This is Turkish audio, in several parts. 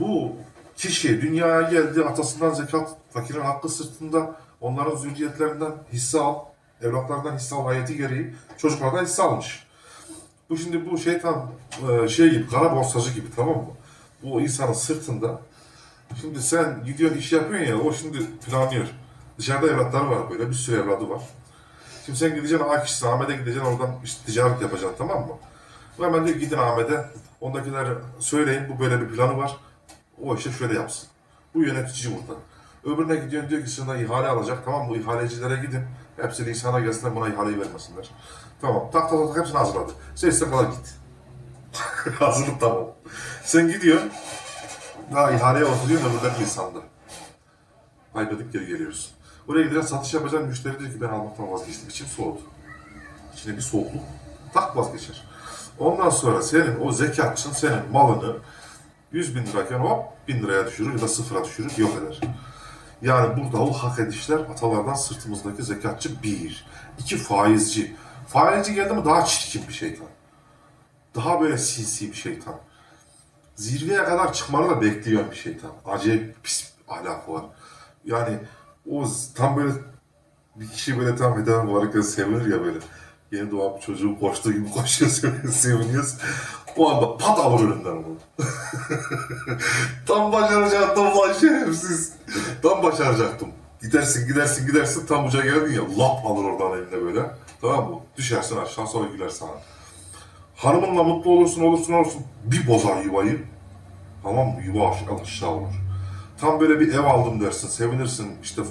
Bu kişi dünyaya geldi, atasından zekat, fakirin hakkı sırtında, onların zürriyetlerinden hisse al, evlatlardan hisse al ayeti gereği çocuklardan hisse almış. Bu şimdi bu şeytan e, şey gibi, kara borsacı gibi tamam mı? Bu insanın sırtında. Şimdi sen gidiyorsun iş yapıyorsun ya, o şimdi planlıyor. Dışarıda evlatları var böyle, bir sürü evladı var. Şimdi sen gideceksin A kişisi, Ahmet'e gideceksin oradan işte ticaret yapacaksın tamam mı? Bu hemen diyor gidin Ahmet'e, ondakilere söyleyin bu böyle bir planı var. O işte şöyle yapsın. Bu yönetici burada. Öbürüne gidiyorsun diyor ki sana ihale alacak. Tamam bu ihalecilere gidin. Hepsini insana gelsinler buna ihaleyi vermesinler. Tamam tak tak tak hepsini hazırladı. Sen istediğin kadar git. Hazırlık tamam. Sen gidiyorsun. Daha ihaleye oturuyorsun öbürlerin insanda. Kaybedip geri geliyorsun. Oraya gidince satış yapacağın müşteri diyor ki ben almaktan vazgeçtim. İçim soğudu. İçine bir soğukluk. Tak vazgeçer. Ondan sonra senin o zekatçın senin malını 100 bin lirayken hop 1000 liraya düşürür ya da sıfıra düşürür yok eder. Yani burada o hak edişler atalardan sırtımızdaki zekatçı bir. iki faizci. Faizci geldi mi daha çirkin bir şeytan. Daha böyle sinsi bir şeytan. Zirveye kadar çıkmanı da bekliyor bir şeytan. Acayip pis ahlakı var. Yani o tam böyle bir kişi böyle tam hedef varken sevinir ya böyle. Yeni doğan bir çocuğun koştuğu gibi koşuyor, seviniyor, seviniyoruz. O anda pat alır önünden onu. tam başaracaktım lan şerefsiz. Tam başaracaktım. Gidersin, gidersin, gidersin. Tam uca geldin ya, lap alır oradan eline böyle. Tamam mı? Düşersin aşağı sonra güler sana. Hanımınla mutlu olursun, olursun, olursun. Bir bozar yuvayı. Tamam mı? Yuva aşağı, aşağı olur. Tam böyle bir ev aldım dersin, sevinirsin. İşte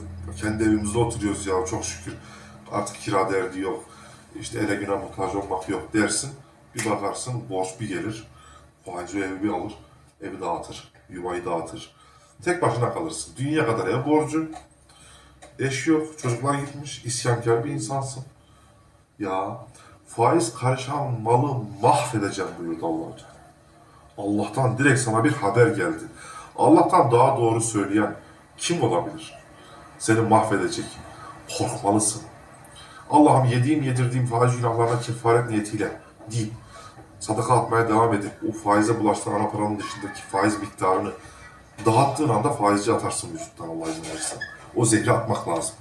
kendi evimizde oturuyoruz ya çok şükür. Artık kira derdi yok. İşte ele güne muhtaç olmak yok dersin. Bir bakarsın borç bir gelir. Faiz o evi bir alır. Evi dağıtır. Yuvayı dağıtır. Tek başına kalırsın. Dünya kadar ev borcu. Eş yok. Çocuklar gitmiş. isyankar bir insansın. Ya faiz karışan malı mahvedeceğim buyurdu allah. Allah'tan direkt sana bir haber geldi. Allah'tan daha doğru söyleyen kim olabilir? Seni mahvedecek. Korkmalısın. Allah'ım yediğim yedirdiğim faiz günahlarına kefaret niyetiyle deyip sadaka atmaya devam edip o faize bulaştıran ana paranın dışındaki faiz miktarını dağıttığın anda faizci atarsın vücuttan Allah izin verirse. O zehri atmak lazım.